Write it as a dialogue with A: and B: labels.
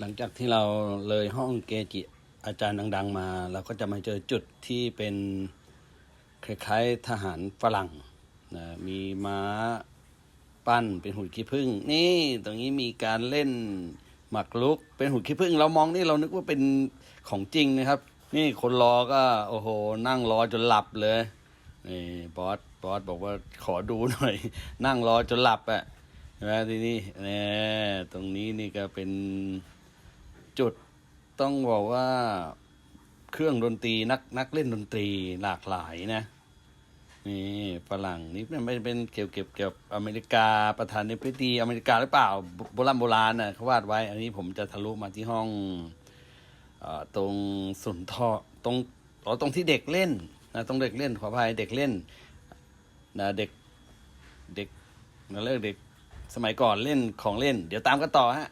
A: หลังจากที่เราเลยห้องเกจิอาจารย์ดัง ๆ มา เราก็จะมาเจอจุดที่เป็นคล้ายๆทหารฝรั่งนะมีม้าปั้นเป็นหุ่นขี้ผึ้งนี่ตรงนี้มีการเล่นหมากรุกเป็นหุ่นขี้ผึ้งเรามองนี่เรานึกว่าเป็นของจริงนะครับ นี่คนรอก็โอ้โห นั่งรอจนหลับเลยนี่บอสบอสบอกว่าขอดูหน่อย นั่งรอจนหลับอะ่ะใช่ไหมทีนี้เนี่ยตรงนี้นี่ก็เป็น จุดต้องบอกว่าเครื่องดนตรีนักนักเล่นดนตรีหลากหลายนะนี่ฝรั่งนี่ไม่เป็นเกี่ยวเก็บเกี่ยวอเมริกาประธานาธิบดีอเมริกาหรือเปล่าโบราณโบราณน่ะเขาวาดไว้ อันนี้ผมจะทะลุมาที่ห้องออตรงสุนทรตรงอ๋อตรงที่เด็กเล่นนะตรงเด็กเล่นขออภัยเด็กเล่นนะเด็กเด็กนะเลิกเด็กสมัยก่อนเล่นของเล่น เดี๋ยวตามกันต่อฮะ